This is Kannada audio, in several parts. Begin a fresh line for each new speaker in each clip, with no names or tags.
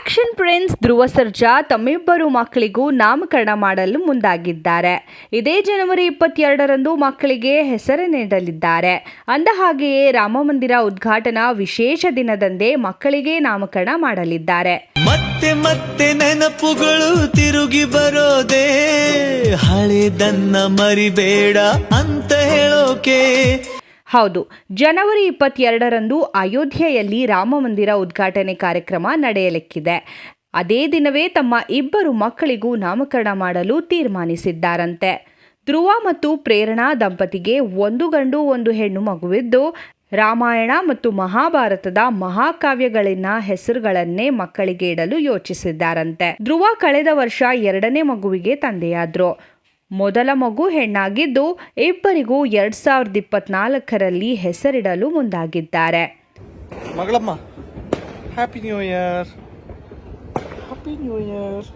ಆಕ್ಷನ್ ಪ್ರಿನ್ಸ್ ಧ್ರುವ ಸರ್ಜಾ ತಮ್ಮಿಬ್ಬರು ಮಕ್ಕಳಿಗೂ ನಾಮಕರಣ ಮಾಡಲು ಮುಂದಾಗಿದ್ದಾರೆ. ಇದೇ ಜನವರಿ ಇಪ್ಪತ್ತೆರಡರಂದು ಮಕ್ಕಳಿಗೆ ಹೆಸರು ನೀಡಲಿದ್ದಾರೆ. ಅಂದಹಾಗೆಯೇ ರಾಮಮಂದಿರ ಉದ್ಘಾಟನಾ ವಿಶೇಷ ದಿನದಂದೇ ಮಕ್ಕಳಿಗೆ ನಾಮಕರಣ ಮಾಡಲಿದ್ದಾರೆ.
ಮತ್ತೆ ಮತ್ತೆ ನೆನಪುಗಳು ತಿರುಗಿ ಬರೋದೇ. ಹಳೆದನ್ನ ಮರಿಬೇಡ ಅಂತ ಹೇಳೋಕೆ
ಹೌದು. ಜನವರಿ ಇಪ್ಪತ್ತೆರಡರಂದು ಅಯೋಧ್ಯೆಯಲ್ಲಿ ರಾಮ ಮಂದಿರ ಉದ್ಘಾಟನೆ ಕಾರ್ಯಕ್ರಮ ನಡೆಯಲಿಕ್ಕಿದೆ. ಅದೇ ದಿನವೇ ತಮ್ಮ ಇಬ್ಬರು ಮಕ್ಕಳಿಗೂ ನಾಮಕರಣ ಮಾಡಲು ತೀರ್ಮಾನಿಸಿದ್ದಾರಂತೆ. ಧ್ರುವ ಮತ್ತು ಪ್ರೇರಣಾ ದಂಪತಿಗೆ ಒಂದು ಗಂಡು, ಒಂದು ಹೆಣ್ಣು ಮಗುವಿದ್ದು, ರಾಮಾಯಣ ಮತ್ತು ಮಹಾಭಾರತದ ಮಹಾಕಾವ್ಯಗಳಿನ ಹೆಸರುಗಳನ್ನೇ ಮಕ್ಕಳಿಗೆ ಇಡಲು ಯೋಚಿಸಿದ್ದಾರಂತೆ. ಧ್ರುವ ಕಳೆದ ವರ್ಷ ಎರಡನೇ ಮಗುವಿಗೆ ತಂದೆಯಾದ್ರು. ಮೊದಲ ಮಗು ಹೆಣ್ಣಾಗಿದ್ದು ಇಬ್ಬರಿಗೂ ಎರಡ್ ಸಾವಿರದ ಇಪ್ಪತ್ನಾಲ್ಕರಲ್ಲಿ ಹೆಸರಿಡಲು ಮುಂದಾಗಿದ್ದಾರೆ.
ಮಗಳಮ್ಮ happy new year happy new year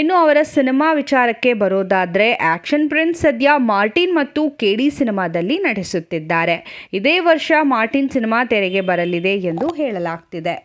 ಇನ್ನು ಅವರ ಸಿನಿಮಾ ವಿಚಾರಕ್ಕೆ ಬರೋದಾದರೆ ಆಕ್ಷನ್ ಪ್ರಿನ್ಸ್ ಸದ್ಯ ಮಾರ್ಟಿನ್ ಮತ್ತು ಕೆಡಿ ಸಿನಿಮಾದಲ್ಲಿ ನಟಿಸುತ್ತಿದ್ದಾರೆ. ಇದೇ ವರ್ಷ ಮಾರ್ಟಿನ್ ಸಿನಿಮಾ ತೆರೆಗೆ ಬರಲಿದೆ ಎಂದು ಹೇಳಲಾಗ್ತಿದೆ.